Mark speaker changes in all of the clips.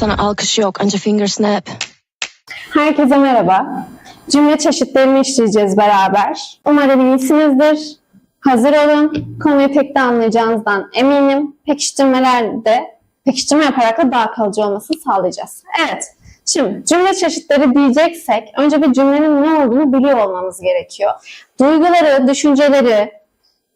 Speaker 1: Sana alkış yok, anca finger snap.
Speaker 2: Herkese merhaba. Cümle çeşitlerini işleyeceğiz beraber. Umarım iyisinizdir. Hazır olun. Konuyu tek de anlayacağınızdan eminim. Pekiştirmelerde pekiştirme yaparak da daha kalıcı olmasını sağlayacağız. Evet. Şimdi cümle çeşitleri diyeceksek önce bir cümlenin ne olduğunu biliyor olmamız gerekiyor. Duyguları, düşünceleri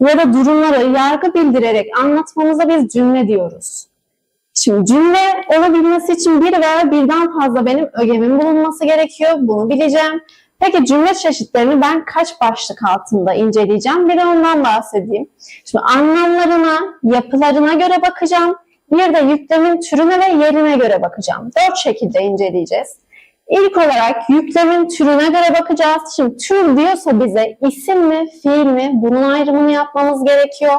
Speaker 2: ya da durumları yargı bildirerek anlatmamıza biz cümle diyoruz. Şimdi cümle olabilmesi için bir veya birden fazla benim ögemin bulunması gerekiyor. Bunu bileceğim. Peki cümle çeşitlerini ben kaç başlık altında inceleyeceğim? Bir de ondan bahsedeyim. Şimdi anlamlarına, yapılarına göre bakacağım. Bir de yüklemin türüne ve yerine göre bakacağım. Dört şekilde inceleyeceğiz. İlk olarak yüklemin türüne göre bakacağız. Şimdi tür diyorsa bize isim mi, fiil mi bunun ayrımını yapmamız gerekiyor.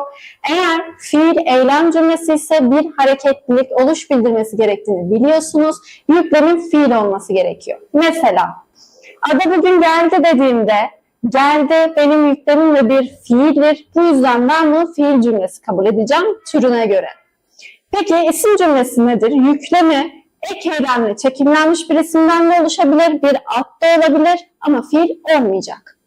Speaker 2: Eğer fiil eylem cümlesi ise bir hareketlilik, oluş bildirmesi gerektiğini biliyorsunuz. Yüklemin fiil olması gerekiyor. Mesela Ada bugün geldi dediğimde geldi benim yüklemim ve bir fiildir. Bu yüzden ben bunu fiil cümlesi kabul edeceğim türüne göre. Peki isim cümlesi nedir? Yüklemi ek eylemli, çekimlenmiş bir isimden de oluşabilir, bir ad da olabilir ama fiil olmayacak.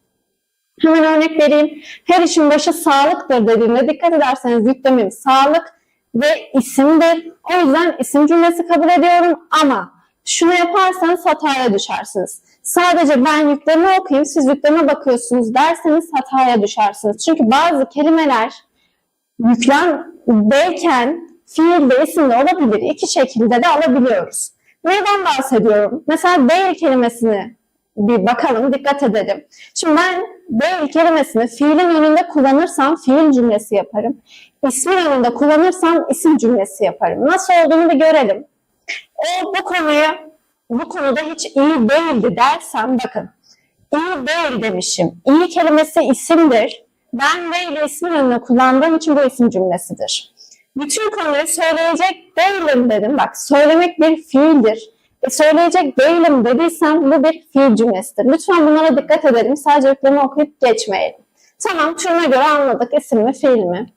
Speaker 2: Hemen örnek vereyim. Her işin başı sağlıktır dediğimde dikkat ederseniz yüklemim sağlık ve isimdir. O yüzden isim cümlesi kabul ediyorum ama şunu yaparsanız hataya düşersiniz. Sadece ben yüklemi okuyayım, siz yükleme bakıyorsunuz derseniz hataya düşersiniz. Çünkü bazı kelimeler yüklemdeyken fiil de isim de olabilir. İki şekilde de alabiliyoruz. Neden bahsediyorum? Mesela değil kelimesini bir bakalım, dikkat edelim. Şimdi ben değil kelimesini fiilin önünde kullanırsam fiil cümlesi yaparım. İsmin önünde kullanırsam isim cümlesi yaparım. Nasıl olduğunu bir görelim. O bu konuyu bu konuda hiç iyi değildi dersem bakın. İyi değil demişim. İyi kelimesi isimdir. Ben ve ismin önüne kullandığım için bu isim cümlesidir. Bütün konuyu söyleyecek değilim dedim. Bak söylemek bir fiildir. E, söyleyecek değilim dediysem bu bir fiil cümlesidir. Lütfen bunlara dikkat edelim. Sadece yüklemi okuyup geçmeyelim. Tamam türüne göre anladık isim mi fiil mi?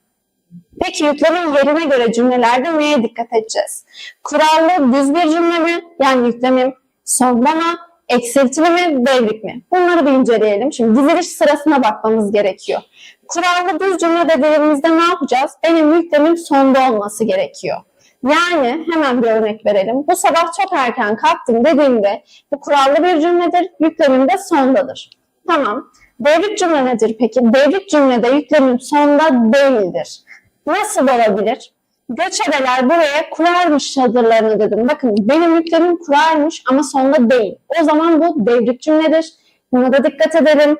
Speaker 2: Peki yüklemin yerine göre cümlelerde neye dikkat edeceğiz? Kurallı düz bir cümle mi? Yani yüklemim sonda mı? Eksiltili mi? Devrik mi? Bunları bir inceleyelim. Şimdi diziliş sırasına bakmamız gerekiyor. Kurallı düz cümle dediğimizde ne yapacağız? Benim yüklemim sonda olması gerekiyor. Yani hemen bir örnek verelim. Bu sabah çok erken kalktım dediğimde bu kurallı bir cümledir. Yüklemim de sondadır. Tamam. Devrik cümle nedir peki? Devrik cümlede yüklemim sonda değildir. Nasıl olabilir? Göçebeler buraya kurarmış çadırlarını dedim. Bakın benim yüklemim kurarmış ama sonda değil. O zaman bu devrik cümledir. Buna da dikkat edelim.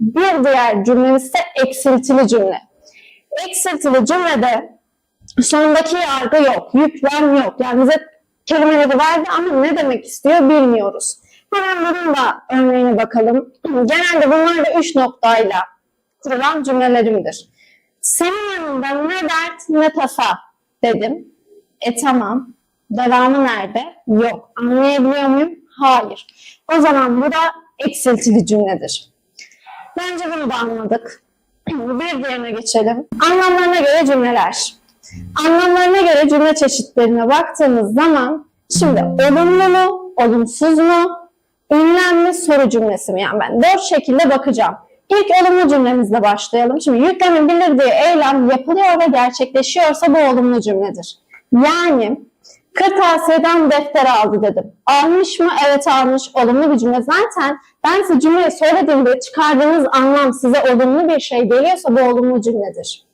Speaker 2: Bir diğer cümlemiz ise eksiltili cümle. Eksiltili cümlede sondaki yargı yok, yüklem yok. Yani bize kelimeleri verdi ama ne demek istiyor bilmiyoruz. Hemen bunun da örneğine bakalım. Genelde bunlar da üç noktayla kurulan cümlelerimdir. Senin yanında ne dert ne tasa dedim. E tamam. Devamı nerede? Yok. Anlayabiliyor muyum? Hayır. O zaman bu da eksiltili cümledir. Bence bunu da anladık. Bir diğerine geçelim. Anlamlarına göre cümleler. Anlamlarına göre cümle çeşitlerine baktığımız zaman şimdi olumlu mu, olumsuz mu, ünlem mi, soru cümlesi mi? Yani ben dört şekilde bakacağım. İlk olumlu cümlemizle başlayalım. Şimdi yüklemin bildirdiği eylem yapılıyor ve gerçekleşiyorsa bu olumlu cümledir. Yani kırtasiyeden defter aldı dedim. Almış mı? Evet almış. Olumlu bir cümle. Zaten ben size cümleyi söylediğimde çıkardığınız anlam size olumlu bir şey geliyorsa bu olumlu cümledir.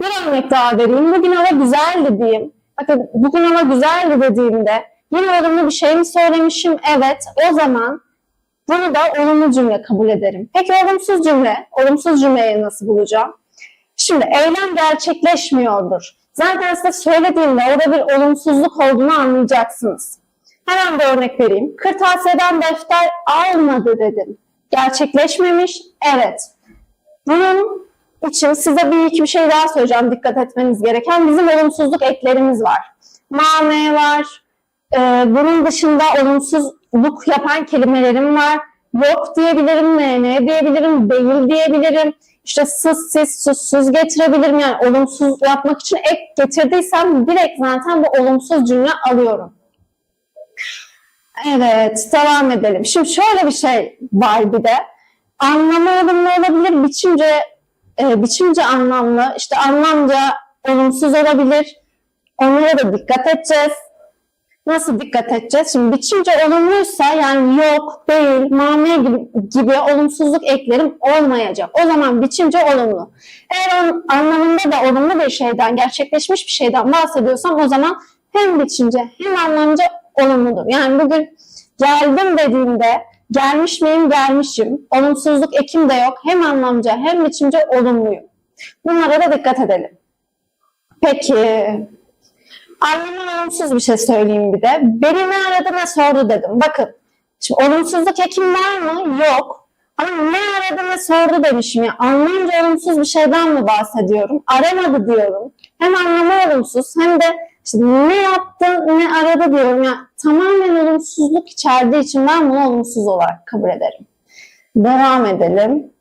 Speaker 2: Bir örnek daha vereyim. Bugün hava güzeldi diyeyim. Bakın bugün hava güzeldi dediğimde yine olumlu bir şey mi söylemişim? Evet. O zaman bunu da olumlu cümle kabul ederim. Peki olumsuz cümle? Olumsuz cümleyi nasıl bulacağım? Şimdi eylem gerçekleşmiyordur. Zaten size söylediğimde orada bir olumsuzluk olduğunu anlayacaksınız. Hemen bir örnek vereyim. Kırtasiyeden defter almadı dedim. Gerçekleşmemiş. Evet. Bunun için size bir iki bir şey daha söyleyeceğim dikkat etmeniz gereken. Bizim olumsuzluk eklerimiz var. Mane var. Ee, bunun dışında olumsuzluk yapan kelimelerim var. Yok diyebilirim, ne, ne diyebilirim, değil diyebilirim. İşte sız, siz, susuz getirebilirim. Yani olumsuz yapmak için ek getirdiysem direkt zaten bu olumsuz cümle alıyorum. Evet, devam edelim. Şimdi şöyle bir şey var bir de. Anlamı olumlu olabilir, biçimce e, biçimce anlamlı, işte anlamca olumsuz olabilir. Onlara da dikkat edeceğiz. Nasıl dikkat edeceğiz? Şimdi biçimce olumluysa yani yok, değil, mame gibi, gibi olumsuzluk eklerim olmayacak. O zaman biçimce olumlu. Eğer onun anlamında da olumlu bir şeyden, gerçekleşmiş bir şeyden bahsediyorsam o zaman hem biçimce hem anlamca olumludur. Yani bugün geldim dediğimde gelmiş miyim gelmişim. Olumsuzluk ekim de yok. Hem anlamca hem biçimce olumluyum. Bunlara da dikkat edelim. Peki. Annemin olumsuz bir şey söyleyeyim bir de. Beni ne aradı ne sordu dedim. Bakın. Şimdi olumsuzluk ekim var mı? Yok. Ama ne aradı ne sordu demişim ya. Anlamca olumsuz bir şeyden mi bahsediyorum? Aramadı diyorum. Hem anlamı olumsuz hem de işte ne yaptı ne aradı diyorum ya. Tamamen olumsuzluk içerdiği için ben bunu olumsuz olarak kabul ederim. Devam edelim.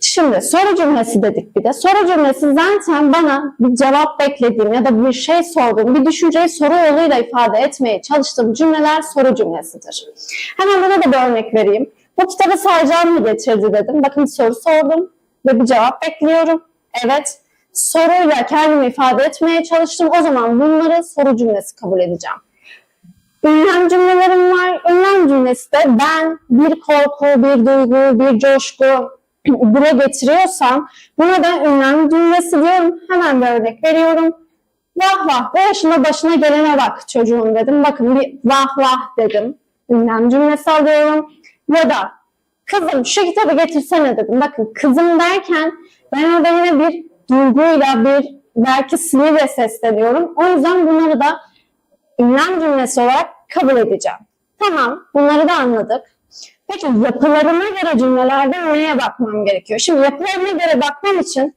Speaker 2: Şimdi soru cümlesi dedik bir de. Soru cümlesi zaten bana bir cevap beklediğim ya da bir şey sorduğum, bir düşünceyi soru yoluyla ifade etmeye çalıştığım cümleler soru cümlesidir. Hemen buna da bir örnek vereyim. Bu kitabı sayacağım mı getirdi dedim. Bakın soru sordum ve bir cevap bekliyorum. Evet, soruyla kendimi ifade etmeye çalıştım. O zaman bunları soru cümlesi kabul edeceğim. Ünlem cümlelerim var. Ünlem cümlesi de ben bir korku, bir duygu, bir coşku dile getiriyorsam buna da ünlem cümlesi diyorum. Hemen bir örnek veriyorum. Vah vah bu yaşında başına gelene bak çocuğum dedim. Bakın bir vah vah dedim. Ünlem cümlesi alıyorum. Ya da kızım şu kitabı getirsene dedim. Bakın kızım derken ben orada yine bir duyguyla bir belki sinirle sesleniyorum. O yüzden bunları da ünlem cümlesi olarak kabul edeceğim. Tamam bunları da anladık. Peki yapılarına göre cümlelerde neye bakmam gerekiyor? Şimdi yapılarına göre bakmam için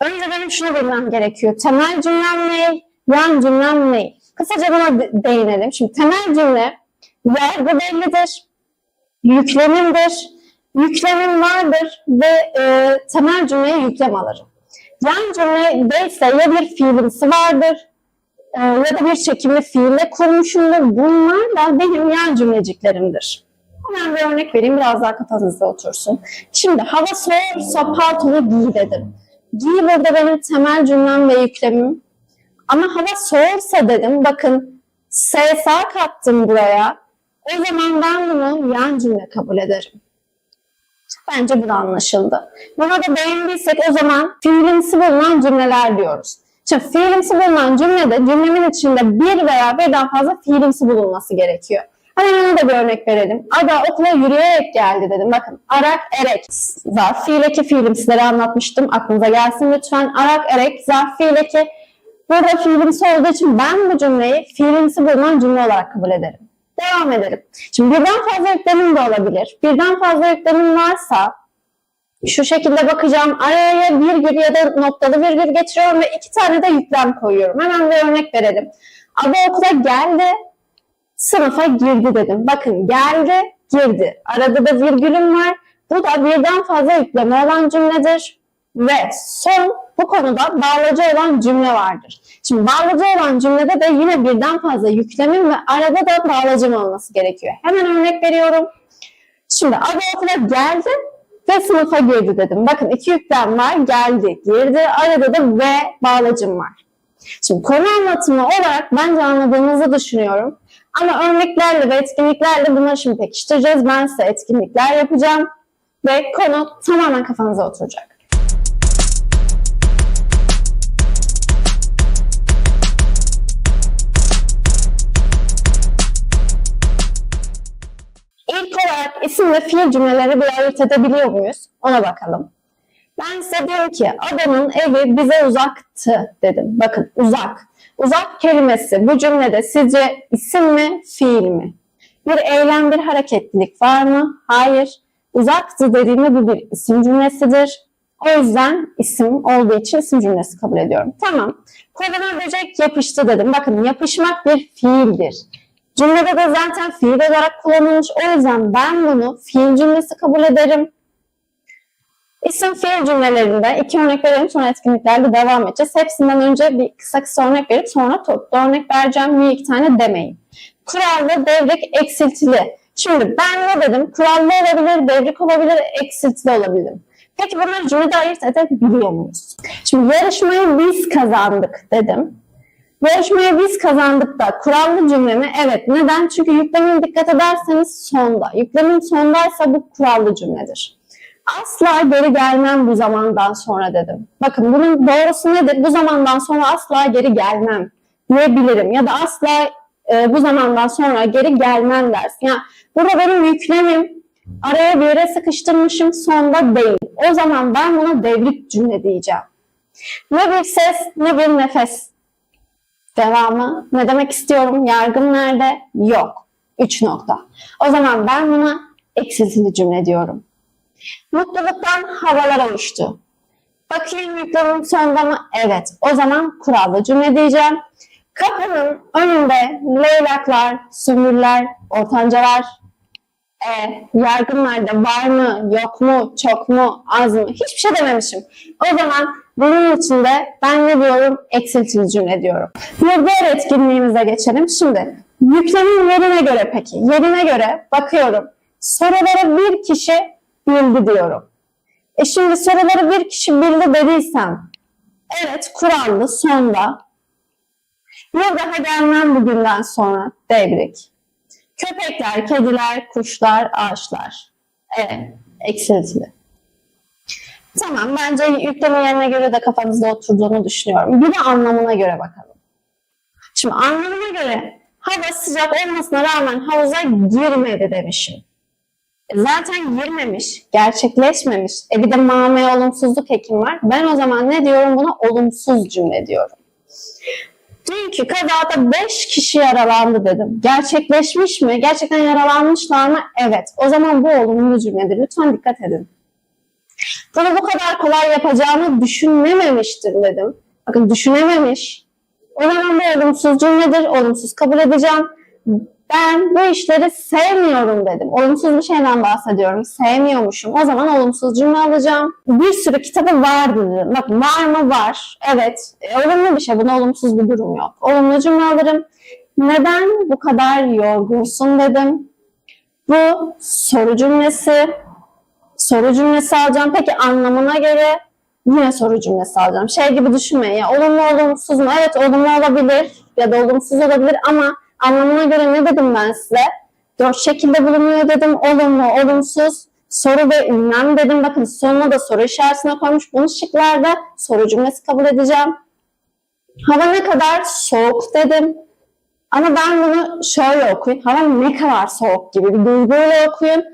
Speaker 2: önce benim şunu bilmem gerekiyor. Temel cümlem ne? Yan cümlem ne? Kısaca buna de- değinelim. Şimdi temel cümle yargı bellidir, yüklemimdir, yüklemim vardır ve e, temel cümleye yüklem alırım. Yan cümlede ise ya bir fiilimsi vardır e, ya da bir çekimli fiille kurmuşumdur. Bunlar da benim yan cümleciklerimdir. Hemen bir örnek vereyim biraz daha kafanızda otursun. Şimdi hava soğursa paltonu giy dedim. Giy burada benim temel cümlem ve yüklemim. Ama hava soğursa dedim bakın SSA kattım buraya. O zaman ben bunu yan cümle kabul ederim. Bence bu da anlaşıldı. Buna da beğendiysek o zaman fiilimsi bulunan cümleler diyoruz. Şimdi fiilimsi bulunan cümlede cümlemin içinde bir veya birden fazla fiilimsi bulunması gerekiyor. Hemen ona da bir örnek verelim. Ada okula yürüyerek geldi dedim. Bakın arak erek zarf fiileki fiilimsileri anlatmıştım. Aklınıza gelsin lütfen. Arak erek zarf fiileki. Burada fiilimsi olduğu için ben bu cümleyi fiilimsi bulunan cümle olarak kabul ederim. Devam edelim. Şimdi birden fazla yüklemim de olabilir. Birden fazla yüklemim varsa şu şekilde bakacağım. Araya virgül ya da noktalı virgül getiriyorum ve iki tane de yüklem koyuyorum. Hemen bir örnek verelim. Ada okula geldi, sınıfa girdi dedim. Bakın geldi, girdi. Arada da virgülüm var. Bu da birden fazla yükleme olan cümledir. Ve son bu konuda bağlacı olan cümle vardır. Şimdi bağlacı olan cümlede de yine birden fazla yüklemim ve arada da bağlacım olması gerekiyor. Hemen örnek veriyorum. Şimdi okula geldi ve sınıfa girdi dedim. Bakın iki yüklem var. Geldi, girdi. Arada da ve bağlacım var. Şimdi konu anlatımı olarak bence anladığınızı düşünüyorum. Ama örneklerle ve etkinliklerle bunları şimdi pekiştireceğiz. Ben size etkinlikler yapacağım ve konu tamamen kafanıza oturacak. İlk olarak isim ve fiil cümleleri bir ayırt edebiliyor muyuz? Ona bakalım. Ben size diyorum ki adamın evi bize uzaktı dedim. Bakın uzak. Uzak kelimesi bu cümlede sizce isim mi, fiil mi? Bir eylem, bir hareketlilik var mı? Hayır. Uzaktı dediğimde bu bir isim cümlesidir. O yüzden isim olduğu için isim cümlesi kabul ediyorum. Tamam. Koluna böcek yapıştı dedim. Bakın yapışmak bir fiildir. Cümlede de zaten fiil olarak kullanılmış. O yüzden ben bunu fiil cümlesi kabul ederim. İsim fiil cümlelerinde iki örnek verelim sonra etkinliklerle devam edeceğiz. Hepsinden önce bir kısa kısa örnek verip sonra toplu örnek vereceğim. Niye iki tane demeyin. Kurallı, devrik, eksiltili. Şimdi ben ne dedim? Kurallı olabilir, devrik olabilir, eksiltili olabilir. Peki bunları cümlede ayırt edebiliyor muyuz? Şimdi yarışmayı biz kazandık dedim. Yarışmayı biz kazandık da kurallı cümle mi? Evet. Neden? Çünkü yüklemin dikkat ederseniz sonda. Yüklemin sondaysa bu kurallı cümledir. Asla geri gelmem bu zamandan sonra dedim. Bakın bunun doğrusu nedir? Bu zamandan sonra asla geri gelmem diyebilirim. Ya da asla e, bu zamandan sonra geri gelmem dersin. Ya burada benim yüklemim araya bir yere sıkıştırmışım sonda değil. O zaman ben buna devrik cümle diyeceğim. Ne bir ses ne bir nefes. Devamı. Ne demek istiyorum? Yargım nerede? Yok. Üç nokta. O zaman ben buna eksiltili cümle diyorum. Mutluluktan havalar oluştu. Bakayım yüklemim sonda mı? Evet. O zaman kurallı cümle diyeceğim. Kapının önünde leylaklar, sümbüller, ortancalar, e, yargınlarda var mı, yok mu, çok mu, az mı? Hiçbir şey dememişim. O zaman bunun içinde ben ne diyorum? Eksiltili cümle diyorum. Diğer etkinliğimize geçelim. Şimdi yüklemin yerine göre peki, yerine göre bakıyorum. Soruları bir kişi bildi diyorum. E şimdi soruları bir kişi bildi dediysem, evet kurallı sonda bir daha gelmem bugünden sonra devrik. Köpekler, kediler, kuşlar, ağaçlar. Evet, eksiltili. Tamam, bence yükleme yerine göre de kafanızda oturduğunu düşünüyorum. Bir de anlamına göre bakalım. Şimdi anlamına göre hava sıcak olmasına rağmen havuza girmedi demişim. Zaten girmemiş, gerçekleşmemiş. E bir de mame olumsuzluk ekim var. Ben o zaman ne diyorum buna? Olumsuz cümle diyorum. Dünkü kazada 5 kişi yaralandı dedim. Gerçekleşmiş mi? Gerçekten yaralanmışlar mı? Evet. O zaman bu olumlu cümledir. Lütfen dikkat edin. Bunu bu kadar kolay yapacağını düşünmememiştir dedim. Bakın düşünememiş. O zaman bu olumsuz cümledir. Olumsuz kabul edeceğim. Ben bu işleri sevmiyorum dedim. Olumsuz bir şeyden bahsediyorum. Sevmiyormuşum. O zaman olumsuz cümle alacağım. Bir sürü kitabı vardı dedim. Bak var mı? Var. Evet. E, olumlu bir şey. Buna olumsuz bir durum yok. Olumlu cümle alırım. Neden bu kadar yorgunsun dedim. Bu soru cümlesi. Soru cümlesi alacağım. Peki anlamına göre yine soru cümlesi alacağım. Şey gibi düşünmeyin ya olumlu olumsuz mu? Evet olumlu olabilir ya da olumsuz olabilir ama anlamına göre ne dedim ben size? Dört şekilde bulunuyor dedim. Olumlu, olumsuz, soru ve ünlem dedim. Bakın sonuna da soru işaretine koymuş. Bunu şıklarda soru cümlesi kabul edeceğim. Hava ne kadar soğuk dedim. Ama ben bunu şöyle okuyun. Hava ne kadar soğuk gibi bir duyguyla okuyun.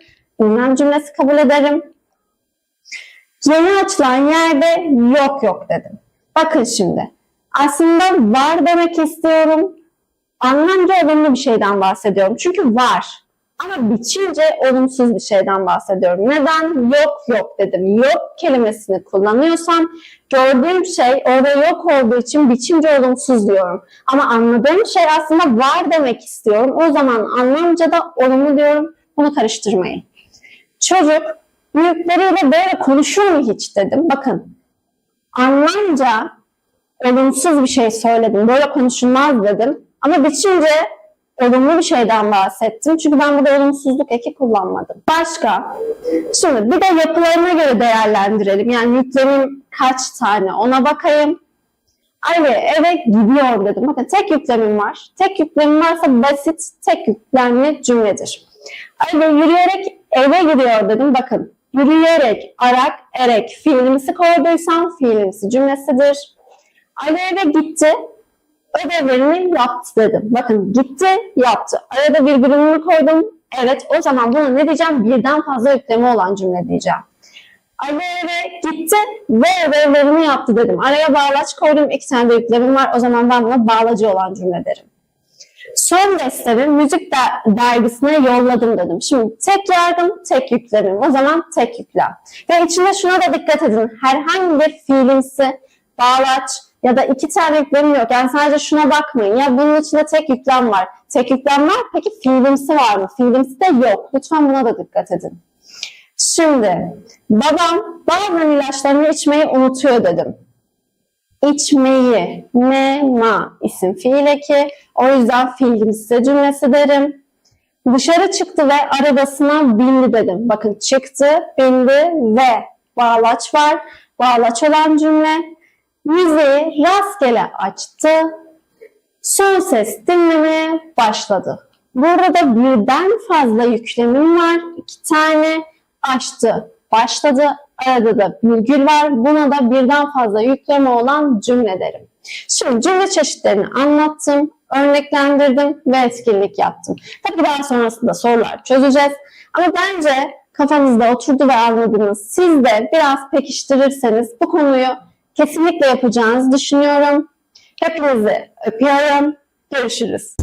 Speaker 2: Ünlem cümlesi kabul ederim. Yeni açılan yerde yok yok dedim. Bakın şimdi. Aslında var demek istiyorum. Anlamca olumlu bir şeyden bahsediyorum. Çünkü var. Ama biçimce olumsuz bir şeyden bahsediyorum. Neden? Yok yok dedim. Yok kelimesini kullanıyorsam gördüğüm şey orada yok olduğu için biçimce olumsuz diyorum. Ama anladığım şey aslında var demek istiyorum. O zaman anlamca da olumlu diyorum. Bunu karıştırmayın. Çocuk büyükleriyle böyle konuşur mu hiç dedim. Bakın anlamca olumsuz bir şey söyledim. Böyle konuşulmaz dedim. Ama biçimce olumlu bir şeyden bahsettim. Çünkü ben burada olumsuzluk eki kullanmadım. Başka? Şimdi bir de yapılarına göre değerlendirelim. Yani yüklemim kaç tane ona bakayım. Ali eve gidiyor dedim. Bakın tek yüklemim var. Tek yüklemim varsa basit tek yüklemli cümledir. Ali yürüyerek eve gidiyor dedim. Bakın yürüyerek, arak, erek fiilimsi koyduysam fiilimsi cümlesidir. Ali eve gitti, ödevlerini yaptı dedim. Bakın gitti, yaptı. Arada virgülümü koydum. Evet, o zaman bunu ne diyeceğim? Birden fazla yüklemi olan cümle diyeceğim. Ali eve gitti ve ödevlerini yaptı dedim. Araya bağlaç koydum. iki tane de yüklemim var. O zaman ben buna bağlacı olan cümle derim. Son destemi müzik der- dergisine yolladım dedim. Şimdi tek yardım, tek yüklemim. O zaman tek yüklem. Ve içinde şuna da dikkat edin. Herhangi bir fiilimsi, bağlaç ya da iki tane yüklemim yok. Yani sadece şuna bakmayın. Ya bunun içinde tek yüklem var. Tek yüklem var. Peki fiilimsi var mı? Fiilimsi de yok. Lütfen buna da dikkat edin. Şimdi babam bazen ilaçlarını içmeyi unutuyor dedim. içmeyi. Ne, ma isim fiil eki. O yüzden fiilimsi cümlesi derim. Dışarı çıktı ve arabasına bindi dedim. Bakın çıktı, bindi ve bağlaç var. Bağlaç olan cümle. Müziği rastgele açtı. Son ses dinlemeye başladı. Burada da birden fazla yüklemim var. İki tane açtı, başladı. Arada da virgül var. Buna da birden fazla yükleme olan cümle derim. Şimdi cümle çeşitlerini anlattım, örneklendirdim ve etkinlik yaptım. Tabii daha sonrasında sorular çözeceğiz. Ama bence kafanızda oturdu ve anladınız. Siz de biraz pekiştirirseniz bu konuyu kesinlikle yapacağınızı düşünüyorum. Hepinizi öpüyorum. Görüşürüz.